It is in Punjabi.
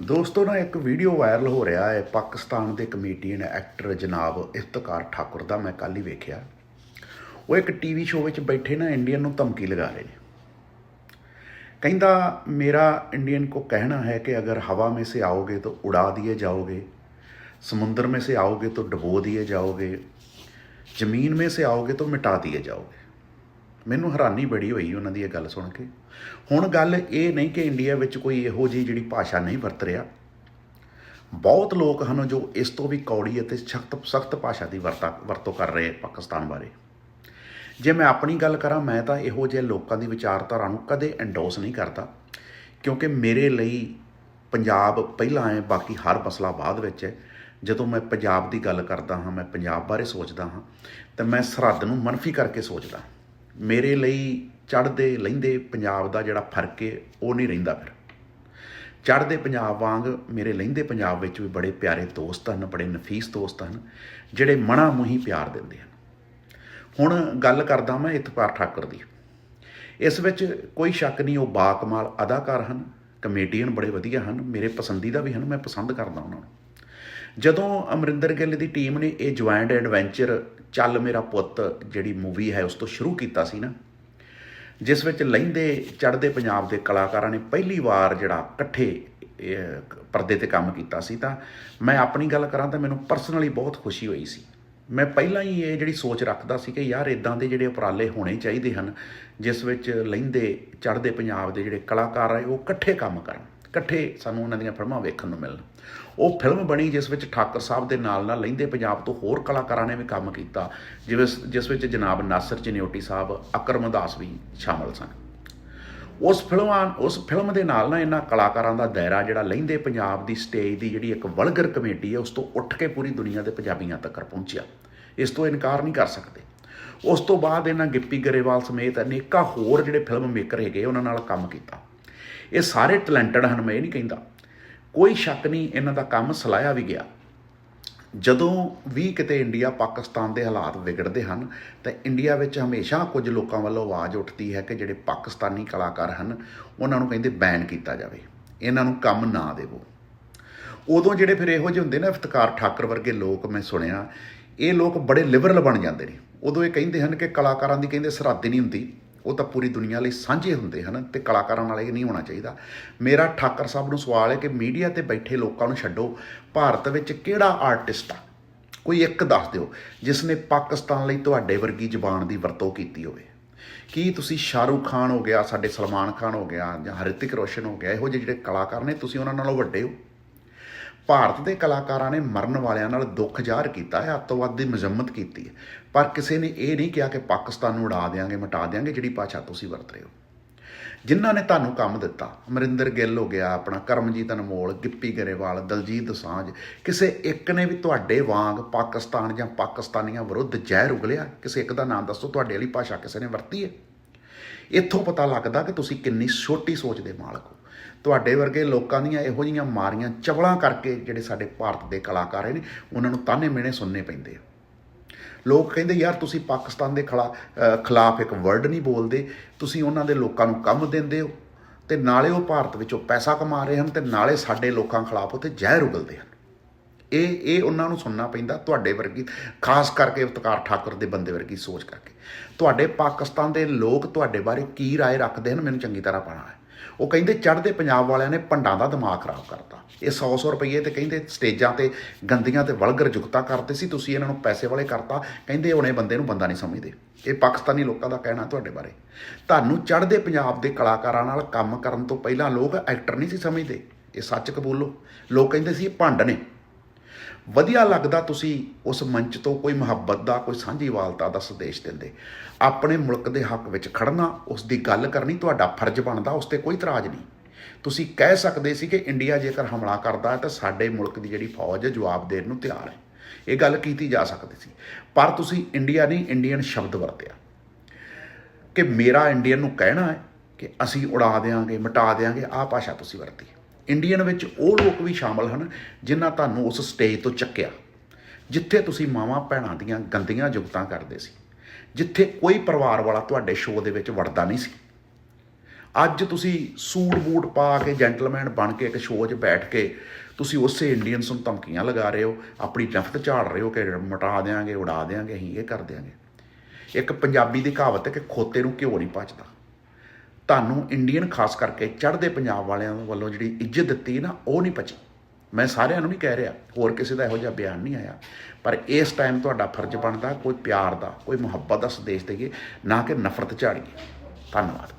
ਦੋਸਤੋ ਨਾ ਇੱਕ ਵੀਡੀਓ ਵਾਇਰਲ ਹੋ ਰਿਹਾ ਹੈ ਪਾਕਿਸਤਾਨ ਦੇ ਕਮੇਡੀਅਨ ਐਕਟਰ ਜਨਾਬ ਇਫਤਕਾਰ ਠਾਕੁਰ ਦਾ ਮੈਂ ਕੱਲ ਹੀ ਵੇਖਿਆ ਉਹ ਇੱਕ ਟੀਵੀ ਸ਼ੋਅ ਵਿੱਚ ਬੈਠੇ ਨਾ ਇੰਡੀਅਨ ਨੂੰ ਧਮਕੀ ਲਗਾ ਰਹੇ ਨੇ ਕਹਿੰਦਾ मेरा इंडियन को कहना है कि अगर हवा में से आओगे तो उड़ा दिए जाओगे समुंदर में से आओगे तो डुबो दिए जाओगे ਜ਼ਮੀਨ में से आओगे तो मिटा दिए जाओगे ਮੈਨੂੰ ਹੈਰਾਨੀ ਬੜੀ ਹੋਈ ਉਹਨਾਂ ਦੀ ਇਹ ਗੱਲ ਸੁਣ ਕੇ। ਹੁਣ ਗੱਲ ਇਹ ਨਹੀਂ ਕਿ ਇੰਡੀਆ ਵਿੱਚ ਕੋਈ ਇਹੋ ਜਿਹੀ ਜਿਹੜੀ ਭਾਸ਼ਾ ਨਹੀਂ ਵਰਤ ਰਿਹਾ। ਬਹੁਤ ਲੋਕ ਹਨ ਜੋ ਇਸ ਤੋਂ ਵੀ ਕੌੜੀ ਅਤੇ ਸਖਤ ਸਖਤ ਭਾਸ਼ਾ ਦੀ ਵਰਤਾ, ਵਰਤੋਂ ਕਰ ਰਹੇ ਪਾਕਿਸਤਾਨ ਬਾਰੇ। ਜੇ ਮੈਂ ਆਪਣੀ ਗੱਲ ਕਰਾਂ, ਮੈਂ ਤਾਂ ਇਹੋ ਜਿਹੇ ਲੋਕਾਂ ਦੀ ਵਿਚਾਰਧਾਰਾ ਨੂੰ ਕਦੇ ਐਂਡੋਸ ਨਹੀਂ ਕਰਦਾ, ਕਿਉਂਕਿ ਮੇਰੇ ਲਈ ਪੰਜਾਬ ਪਹਿਲਾਂ ਹੈ, ਬਾਕੀ ਹਰ ਮਸਲਾ ਬਾਅਦ ਵਿੱਚ ਹੈ। ਜਦੋਂ ਮੈਂ ਪੰਜਾਬ ਦੀ ਗੱਲ ਕਰਦਾ ਹਾਂ, ਮੈਂ ਪੰਜਾਬ ਬਾਰੇ ਸੋਚਦਾ ਹਾਂ, ਤਾਂ ਮੈਂ ਸਰਹੱਦ ਨੂੰ ਮਨਫੀ ਕਰਕੇ ਸੋਚਦਾ ਹਾਂ। ਮੇਰੇ ਲਈ ਚੜ੍ਹਦੇ ਲਹਿੰਦੇ ਪੰਜਾਬ ਦਾ ਜਿਹੜਾ ਫ਼ਰਕ ਹੈ ਉਹ ਨਹੀਂ ਰਹਿੰਦਾ ਫਿਰ। ਚੜ੍ਹਦੇ ਪੰਜਾਬ ਵਾਂਗ ਮੇਰੇ ਲਹਿੰਦੇ ਪੰਜਾਬ ਵਿੱਚ ਵੀ ਬੜੇ ਪਿਆਰੇ ਦੋਸਤ ਹਨ, ਬੜੇ ਨਫੀਸ ਦੋਸਤ ਹਨ, ਜਿਹੜੇ ਮਣਾ ਮੁਹੀ ਪਿਆਰ ਦਿੰਦੇ ਹਨ। ਹੁਣ ਗੱਲ ਕਰਦਾ ਮੈਂ ਇਤਫਾਰ ਠਾਕੁਰ ਦੀ। ਇਸ ਵਿੱਚ ਕੋਈ ਸ਼ੱਕ ਨਹੀਂ, ਉਹ ਬਾਕਮਾਲ ਅਦਾਕਾਰ ਹਨ ਕਮੇਡੀਅਨ ਬੜੇ ਵਧੀਆ ਹਨ, ਮੇਰੇ ਪਸੰਦੀਦਾ ਵੀ ਹਨ, ਮੈਂ ਪਸੰਦ ਕਰਦਾ ਉਹਨਾਂ ਨੂੰ। ਜਦੋਂ ਅਮਰਿੰਦਰ ਗਿੱਲ ਦੀ ਟੀਮ ਨੇ ਇਹ ਜੁਆਇੰਟ ਐਡਵੈਂਚਰ ਚੱਲ ਮੇਰਾ ਪੁੱਤ ਜਿਹੜੀ ਮੂਵੀ ਹੈ ਉਸ ਤੋਂ ਸ਼ੁਰੂ ਕੀਤਾ ਸੀ ਨਾ, ਜਿਸ ਵਿੱਚ ਲਹਿੰਦੇ ਚੜ੍ਹਦੇ ਪੰਜਾਬ ਦੇ ਕਲਾਕਾਰਾਂ ਨੇ ਪਹਿਲੀ ਵਾਰ ਜਿਹੜਾ ਇਕੱਠੇ ਪਰਦੇ ਤੇ ਕੰਮ ਕੀਤਾ ਸੀ ਤਾਂ ਮੈਂ ਆਪਣੀ ਗੱਲ ਕਰਾਂ ਤਾਂ ਮੈਨੂੰ ਪਰਸਨਲੀ ਬਹੁਤ ਖੁਸ਼ੀ ਹੋਈ ਸੀ। ਮੈਂ ਪਹਿਲਾਂ ਹੀ ਇਹ ਜਿਹੜੀ ਸੋਚ ਰੱਖਦਾ ਸੀ ਕਿ ਯਾਰ ਇਦਾਂ ਦੇ ਜਿਹੜੇ ਉਪਰਾਲੇ ਹੋਣੇ ਚਾਹੀਦੇ ਹਨ, ਜਿਸ ਵਿੱਚ ਲਹਿੰਦੇ ਚੜ੍ਹਦੇ ਪੰਜਾਬ ਦੇ ਜਿਹੜੇ ਕਲਾਕਾਰ ਆ, ਉਹ ਇਕੱਠੇ ਕੰਮ ਕਰਨ। ਇਕੱਠੇ ਸਾਨੂੰ ਉਹਨਾਂ ਦੀਆਂ ਫਿਲਮਾਂ ਵੇਖਣ ਨੂੰ ਮਿਲਣ। ਉਹ ਫਿਲਮ ਬਣੀ ਜਿਸ ਵਿੱਚ ਠਾਕਰ ਸਾਹਿਬ ਦੇ ਨਾਲ ਨਾਲ ਲਹਿੰਦੇ ਪੰਜਾਬ ਤੋਂ ਹੋਰ ਕਲਾਕਾਰਾਂ ਨੇ ਵੀ ਕੰਮ ਕੀਤਾ, ਜਿਵੇਂ ਜਿਸ ਵਿੱਚ ਜਨਾਬ ਨਾਸਰ ਚਨਿਓਟੀ ਸਾਹਿਬ, ਅਕਰਮ ਦਾਸ ਵੀ ਸ਼ਾਮਲ ਸਨ। ਉਸ ਫਿਲਮਾਂ, ਉਸ ਫਿਲਮ ਦੇ ਨਾਲ ਨਾ ਇਹਨਾਂ ਕਲਾਕਾਰਾਂ ਦਾ ਦਾਇਰਾ ਜਿਹੜਾ ਲਹਿੰਦੇ ਪੰਜਾਬ ਦੀ ਸਟੇਜ ਦੀ ਜਿਹੜੀ ਇੱਕ ਵਲਗਰ ਕਮੇਟੀ ਹੈ, ਉਸ ਤੋਂ ਉੱਠ ਕੇ ਪੂਰੀ ਦੁਨੀਆ ਦੇ ਪੰਜਾਬੀਆਂ ਤੱਕ ਪਹੁੰਚਿਆ। ਇਸ ਤੋਂ ਇਨਕਾਰ ਨਹੀਂ ਕਰ ਸਕਦੇ। ਉਸ ਤੋਂ ਬਾਅਦ ਇਹਨਾਂ ਗਿੱਪੀ ਗਰੇਵਾਲ ਸਮੇਤ ਅਨੇਕਾਂ ਹੋਰ ਜਿਹੜੇ ਫਿਲਮ ਮੇਕਰ ਹੈਗੇ, ਉਹਨਾਂ ਨਾਲ ਕੰਮ ਕੀਤਾ। ਇਹ ਸਾਰੇ ਟੈਲੈਂਟਡ ਹਨ, ਮੈਂ ਇਹ ਨਹੀਂ ਕਹਿੰਦਾ। ਕੋਈ ਸ਼ੱਕ ਨਹੀਂ, ਇਹਨਾਂ ਦਾ ਕੰਮ ਸਲਾਹਿਆ ਵੀ ਗਿਆ। ਜਦੋਂ ਵੀ ਕਿਤੇ ਇੰਡੀਆ ਪਾਕਿਸਤਾਨ ਦੇ ਹਾਲਾਤ ਵਿਗੜਦੇ ਹਨ, ਤਾਂ ਇੰਡੀਆ ਵਿੱਚ ਹਮੇਸ਼ਾ ਕੁਝ ਲੋਕਾਂ ਵੱਲੋਂ ਆਵਾਜ਼ ਉੱਠਦੀ ਹੈ ਕਿ ਜਿਹੜੇ ਪਾਕਿਸਤਾਨੀ ਕਲਾਕਾਰ ਹਨ, ਉਹਨਾਂ ਨੂੰ ਕਹਿੰਦੇ ਬੈਨ ਕੀਤਾ ਜਾਵੇ। ਇਹਨਾਂ ਨੂੰ ਕੰਮ ਨਾ ਦੇਵੋ। ਉਦੋਂ ਜਿਹੜੇ ਫਿਰ ਇਹੋ ਜਿਹੇ ਹੁੰਦੇ ਨਾ ਇਫਤਕਾਰ ਠਾਕਰ ਵਰਗੇ ਲੋਕ ਮੈਂ ਸੁਣਿਆ, ਇਹ ਲੋਕ ਬੜੇ ਲਿਬਰਲ ਬਣ ਜਾਂਦੇ ਨੇ। ਉਦੋਂ ਇਹ ਕਹਿੰਦੇ ਹਨ ਕਿ ਕਲਾਕਾਰਾਂ ਦੀ ਕਹਿੰਦੇ ਸਰਹੱਦ ਨਹੀਂ ਹੁੰਦੀ। ਉਹ ਤਾਂ ਪੂਰੀ ਦੁਨੀਆ ਲਈ ਸਾਂਝੇ ਹੁੰਦੇ ਹਨ ਤੇ ਕਲਾਕਾਰਾਂ ਨਾਲ ਇਹ ਨਹੀਂ ਹੋਣਾ ਚਾਹੀਦਾ। ਮੇਰਾ ਠਾਕਰ ਸਾਹਿਬ ਨੂੰ ਸਵਾਲ ਹੈ ਕਿ ਮੀਡੀਆ ਤੇ ਬੈਠੇ ਲੋਕਾਂ ਨੂੰ ਛੱਡੋ, ਭਾਰਤ ਵਿੱਚ ਕਿਹੜਾ ਆਰਟਿਸਟ ਆ? ਕੋਈ ਇੱਕ ਦੱਸ ਦਿਓ, ਜਿਸ ਨੇ ਪਾਕਿਸਤਾਨ ਲਈ ਤੁਹਾਡੇ ਵਰਗੀ ਜ਼ਬਾਨ ਦੀ ਵਰਤੋਂ ਕੀਤੀ ਹੋਵੇ। ਕੀ ਤੁਸੀਂ ਸ਼ਾਹਰੂਖ ਖਾਨ ਹੋ ਗਿਆ, ਸਾਡੇ ਸਲਮਾਨ ਖਾਨ ਹੋ ਗਿਆ ਜਾਂ ਹਰਿਤਿਕ ਰੋਸ਼ਨ ਹੋ ਗਿਆ, ਇਹੋ ਜਿਹੇ ਜਿਹੜੇ ਕਲਾਕਾਰ ਨੇ, ਤੁਸੀਂ ਉਹਨਾਂ ਨਾਲੋਂ ਵੱਡੇ ਹੋ? ਭਾਰਤ ਦੇ ਕਲਾਕਾਰਾਂ ਨੇ ਮਰਨ ਵਾਲਿਆਂ ਨਾਲ ਦੁੱਖ ਜ਼ਾਹਰ ਕੀਤਾ ਹੈ, ਅੱਤਵਾਦ ਦੀ ਮਜ਼ੰਮਤ ਕੀਤੀ ਹੈ। ਪਰ ਕਿਸੇ ਨੇ ਇਹ ਨਹੀਂ ਕਿਹਾ ਕਿ ਪਾਕਿਸਤਾਨ ਨੂੰ ਉਡਾ ਦੇਾਂਗੇ ਮਿਟਾ ਦੇਾਂਗੇ ਜਿਹੜੀ ਭਾਸ਼ਾ ਤੁਸੀਂ ਵਰਤ ਰਹੇ ਹੋ। ਜਿਨ੍ਹਾਂ ਨੇ ਤੁਹਾਨੂੰ ਕੰਮ ਦਿੱਤਾ, ਅਮਰਿੰਦਰ ਗਿੱਲ ਹੋ ਗਿਆ, ਆਪਣਾ ਕਰਮਜੀਤ ਅਨਮੋਲ, ਗਿੱਪੀ ਗਰੇਵਾਲ, ਦਲਜੀਤ ਦੋਸਾਂਝ, ਕਿਸੇ ਇੱਕ ਨੇ ਵੀ ਤੁਹਾਡੇ ਵਾਂਗ ਪਾਕਿਸਤਾਨ ਜਾਂ ਪਾਕਿਸਤਾਨੀਆਂ ਵਿਰੁੱਧ ਜ਼ਹਿਰ ਉਗਲਿਆ? ਕਿਸੇ ਇੱਕ ਦਾ ਨਾਮ ਦੱਸੋ, ਤੁਹਾਡੇ ਵਾਲੀ ਭਾਸ਼ਾ ਕਿਸੇ ਨੇ ਵਰਤੀ ਹੈ? ਇੱਥੋਂ ਪਤਾ ਲੱਗਦਾ ਕਿ ਤੁਸੀਂ ਕਿੰਨੀ ਛੋਟੀ ਸੋਚ ਦੇ ਮਾਲਕ ਹੋ। ਤੁਹਾਡੇ ਵਰਗੇ ਲੋਕਾਂ ਦੀਆਂ ਇਹੋ ਜਿਹੀਆਂ ਮਾਰੀਆਂ ਚਵਲਾਂ ਕਰਕੇ ਜਿਹੜੇ ਸਾਡੇ ਭਾਰਤ ਦੇ ਕਲਾਕਾਰ ਨੇ ਉਹਨਾਂ ਨੂੰ ਤਾਨੇ ਮਿਹਣੇ ਸੁਣਨੇ ਪੈਂਦੇ ਆ ਲੋਕ ਕਹਿੰਦੇ ਯਾਰ ਤੁਸੀਂ ਪਾਕਿਸਤਾਨ ਦੇ ਖਿਲਾ ਅ, ਖਿਲਾਫ ਇੱਕ ਵਰਡ ਨਹੀਂ ਬੋਲਦੇ ਤੁਸੀਂ ਉਹਨਾਂ ਦੇ ਲੋਕਾਂ ਨੂੰ ਕੰਮ ਦਿੰਦੇ ਹੋ ਤੇ ਨਾਲੇ ਉਹ ਭਾਰਤ ਵਿੱਚੋਂ ਪੈਸਾ ਕਮਾ ਰਹੇ ਹਨ ਤੇ ਨਾਲੇ ਸਾਡੇ ਲੋਕਾਂ ਖਿਲਾਫ ਉੱਥੇ ਜ਼ਹਿਰ ਉਗਲਦੇ ਹਨ ਇਹ ਇਹ ਉਹਨਾਂ ਨੂੰ ਸੁਣਨਾ ਪੈਂਦਾ ਤੁਹਾਡੇ ਵਰਗੀ ਖਾਸ ਕਰਕੇ ਇਫਤਕਾਰ ਠਾਕੁਰ ਦੇ ਬੰਦੇ ਵਰਗੀ ਸੋਚ ਕਰਕੇ ਤੁਹਾਡੇ ਪਾਕਿਸਤਾਨ ਦੇ ਲੋਕ ਤੁਹਾਡੇ ਬਾਰੇ ਕੀ رائے ਰੱਖਦੇ ਹਨ ਮੈਨੂੰ ਚੰਗੀ ਤਰ੍ਹਾਂ ਪਤਾ ਹੈ ਉਹ ਕਹਿੰਦੇ ਚੜ੍ਹਦੇ ਪੰਜਾਬ ਵਾਲਿਆਂ ਨੇ ਭੰਡਾਂ ਦਾ ਦਿਮਾਗ ਖਰਾਬ ਕਰਤਾ। ਇਹ 100 100 ਰੁਪਏ ਤੇ ਕਹਿੰਦੇ ਸਟੇਜਾਂ ਤੇ ਗੰਦੀਆਂ ਤੇ ਵਲਗਰ ਜੁਗਤਾ ਕਰਦੇ ਸੀ, ਤੁਸੀਂ ਇਹਨਾਂ ਨੂੰ ਪੈਸੇ ਵਾਲੇ ਕਰਤਾ। ਕਹਿੰਦੇ ਹੁਣੇ ਬੰਦੇ ਨੂੰ ਬੰਦਾ ਨਹੀਂ ਸਮਝਦੇ। ਇਹ ਪਾਕਿਸਤਾਨੀ ਲੋਕਾਂ ਦਾ ਕਹਿਣਾ ਤੁਹਾਡੇ ਬਾਰੇ। ਤੁਹਾਨੂੰ ਚੜ੍ਹਦੇ ਪੰਜਾਬ ਦੇ ਕਲਾਕਾਰਾਂ ਨਾਲ ਕੰਮ ਕਰਨ ਤੋਂ ਪਹਿਲਾਂ ਲੋਕ ਐਕਟਰ ਨਹੀਂ ਸੀ ਸਮਝਦੇ। ਇਹ ਸੱਚ ਕਬੂਲੋ। ਲੋਕ ਕਹਿੰਦੇ ਸੀ ਇਹ ਭੰਡ ਨੇ। ਵਧੀਆ ਲੱਗਦਾ ਤੁਸੀਂ ਉਸ ਮੰਚ ਤੋਂ ਕੋਈ ਮੁਹੱਬਤ ਦਾ, ਕੋਈ ਸਾਂਝੀਵਾਲਤਾ ਦਾ ਸੰਦੇਸ਼ ਦਿੰਦੇ। ਆਪਣੇ ਮੁਲਕ ਦੇ ਹੱਕ ਵਿੱਚ ਖੜਨਾ, ਉਸ ਦੀ ਗੱਲ ਕਰਨੀ, ਤੁਹਾਡਾ ਫਰਜ਼ ਬਣਦਾ, ਉਸ ਤੇ ਕੋਈ ਇਤਰਾਜ਼ ਨਹੀਂ। ਤੁਸੀਂ ਕਹਿ ਸਕਦੇ ਸੀ ਕਿ ਇੰਡੀਆ ਜੇਕਰ ਹਮਲਾ ਕਰਦਾ ਹੈ, ਤਾਂ ਸਾਡੇ ਮੁਲਕ ਦੀ ਜਿਹੜੀ ਫੌਜ ਹੈ, ਜਵਾਬ ਦੇਣ ਨੂੰ ਤਿਆਰ ਹੈ। ਇਹ ਗੱਲ ਕੀਤੀ ਜਾ ਸਕਦੀ ਸੀ। ਪਰ ਤੁਸੀਂ ਇੰਡੀਆ ਨਹੀਂ ਇੰਡੀਅਨ ਸ਼ਬਦ ਵਰਤਿਆ। ਕਿ ਮੇਰਾ ਇੰਡੀਅਨ ਨੂੰ ਕਹਿਣਾ ਹੈ ਕਿ ਅਸੀਂ ਉਡਾ ਦੇਾਂਗੇ ਮਿਟਾ ਦੇਾਂਗੇ ਆਹ ਭਾਸ਼ਾ ਤੁਸੀਂ ਵਰਤੀ। ਇੰਡੀਅਨ ਵਿੱਚ ਉਹ ਲੋਕ ਵੀ ਸ਼ਾਮਲ ਹਨ ਜਿਨ੍ਹਾਂ ਤੁਹਾਨੂੰ ਉਸ ਸਟੇਜ ਤੋਂ ਚੱਕਿਆ। ਜਿੱਥੇ ਤੁਸੀਂ ਮਾਵਾਂ ਭੈਣਾਂ ਦੀਆਂ ਗੰਦੀਆਂ ਜੁਗਤਾਂ ਕਰਦੇ ਸੀ। ਜਿੱਥੇ ਕੋਈ ਪਰਿਵਾਰ ਵਾਲਾ ਤੁਹਾਡੇ ਸ਼ੋਅ ਦੇ ਵਿੱਚ ਵੜਦਾ ਨਹੀਂ ਸੀ। ਅੱਜ ਤੁਸੀਂ ਸੂਟ ਬੂਟ ਪਾ ਕੇ ਜੈਂਟਲਮੈਨ ਬਣ ਕੇ ਇੱਕ ਸ਼ੋਅ 'ਚ ਬੈਠ ਕੇ ਤੁਸੀਂ ਉਸੇ ਇੰਡੀਅਨਸ ਨੂੰ ਧਮਕੀਆਂ ਲਗਾ ਰਹੇ ਹੋ, ਆਪਣੀ ਨਫ਼ਰਤ ਝਾੜ ਰਹੇ ਹੋ ਕਿ ਮਟਾ ਦੇਾਂਗੇ ਉਡਾ ਦੇਾਂਗੇ ਅਸੀਂ ਇਹ ਕਰ ਦਿਆਂਗੇ। ਇੱਕ ਪੰਜਾਬੀ ਦੀ ਕਹਾਵਤ ਹੈ ਕਿ ਖੋਤੇ ਨੂੰ ਘਿਓ ਨਹੀਂ ਪਚਦਾ। ਤੁਹਾਨੂੰ ਇੰਡੀਅਨ ਖਾਸ ਕਰਕੇ ਚੜ੍ਹਦੇ ਪੰਜਾਬ ਵਾਲਿਆਂ ਵੱਲੋਂ ਜਿਹੜੀ ਇੱਜ਼ਤ ਦਿੱਤੀ ਨਾ, ਉਹ ਨਹੀਂ ਪਚੀ। ਮੈਂ ਸਾਰਿਆਂ ਨੂੰ ਨਹੀਂ ਕਹਿ ਰਿਹਾ, ਹੋਰ ਕਿਸੇ ਦਾ ਇਹੋ ਜਿਹਾ ਬਿਆਨ ਨਹੀਂ ਆਇਆ। ਪਰ ਇਸ ਟਾਈਮ ਤੁਹਾਡਾ ਫਰਜ਼ ਬਣਦਾ ਕੋਈ ਪਿਆਰ ਦਾ, ਕੋਈ ਮੁਹੱਬਤ ਦਾ ਸੰਦੇਸ਼ ਦੇਈਏ, ਨਾ ਕਿ ਨਫ਼ਰਤ ਝਾੜੀਏ। ਧੰਨਵਾਦ।